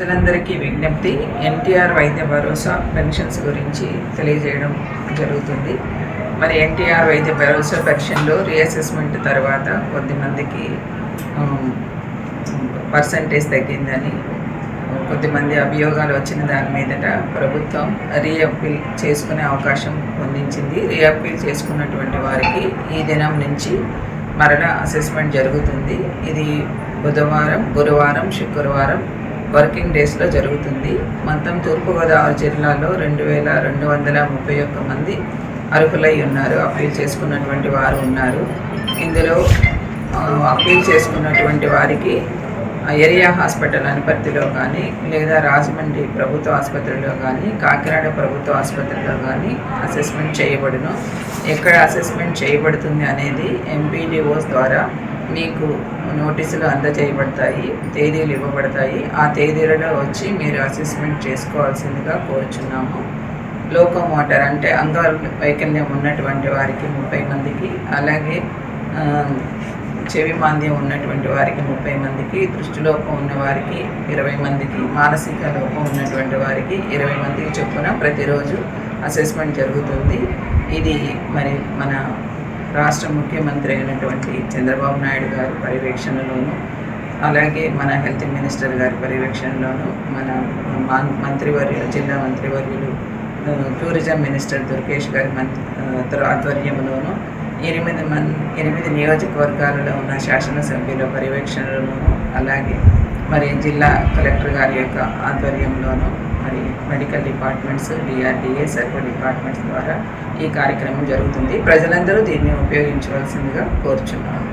ప్రజలందరికీ విజ్ఞప్తి. ఎన్టీఆర్ వైద్య భరోసా పెన్షన్స్ గురించి తెలియజేయడం జరుగుతుంది. మరి ఎన్టీఆర్ వైద్య భరోసా పెన్షన్లో రీఅసెస్మెంట్ తర్వాత కొద్దిమందికి పర్సంటేజ్ తగ్గిందని కొద్దిమంది అభియోగాలు వచ్చిన దాని మీదట ప్రభుత్వం రీఅప్పీల్ చేసుకునే అవకాశం పొందించింది. రీఅప్పీల్ చేసుకున్నటువంటి వారికి ఈ దినం నుంచి మరలా అసెస్మెంట్ జరుగుతుంది. ఇది బుధవారం గురువారం శుక్రవారం వర్కింగ్ డేస్లో జరుగుతుంది. మొత్తం తూర్పుగోదావరి జిల్లాలో రెండు వేల రెండు వందల ముప్పై ఒక్క మంది అర్హులై ఉన్నారు. అప్పీల్ చేసుకున్నటువంటి వారు ఉన్నారు. ఇందులో అప్పీల్ చేసుకున్నటువంటి వారికి ఏరియా హాస్పిటల్ అనుపత్తిలో కానీ లేదా రాజమండ్రి ప్రభుత్వ ఆసుపత్రిలో కానీ కాకినాడ ప్రభుత్వ ఆసుపత్రిలో కానీ అసెస్మెంట్ చేయబడును. ఎక్కడ అసెస్మెంట్ చేయబడుతుంది అనేది ఎంపీడీఓస్ ద్వారా మీకు నోటీసులు అందజేయబడతాయి తేదీలు ఇవ్వబడతాయి. ఆ తేదీలలో వచ్చి మీరు అసెస్మెంట్ చేసుకోవాల్సిందిగా కోరుచున్నాము. లోకో మోటార్ అంటే వైకల్యం ఉన్నటువంటి వారికి ముప్పై మందికి అలాగే చెవి మాంద్యం ఉన్నటువంటి వారికి ముప్పై మందికి దృష్టిలోపం ఉన్న వారికి ఇరవై మందికి మానసిక లోపం ఉన్నటువంటి వారికి ఇరవై మందికి చొప్పున ప్రతిరోజు అసెస్మెంట్ జరుగుతుంది. ఇది మరి మన రాష్ట్ర ముఖ్యమంత్రి అయినటువంటి చంద్రబాబు నాయుడు గారి పర్యవేక్షణలోను అలాగే మన హెల్త్ మినిస్టర్ గారి పర్యవేక్షణలోను మన మంత్రివర్యులు జిల్లా మంత్రివర్యులు టూరిజం మినిస్టర్ దుర్గేష్ గారి మంత్రి ఆధ్వర్యంలోనూ ఆధ్వర్యంలోను ఎనిమిది మన్ ఎనిమిది నియోజకవర్గాలలో ఉన్న శాసనసభ్యుల పర్యవేక్షణలోను అలాగే మరి జిల్లా కలెక్టర్ గారి యొక్క ఆధ్వర్యంలోనూ మరి మెడికల్ డిపార్ట్మెంట్స్ డిఆర్డిఏ సర్వ డిపార్ట్మెంట్స్ ద్వారా ఈ కార్యక్రమం జరుగుతుంది. ప్రజలందరూ దీన్ని ఉపయోగించవలసిందిగా కోరుచున్నాను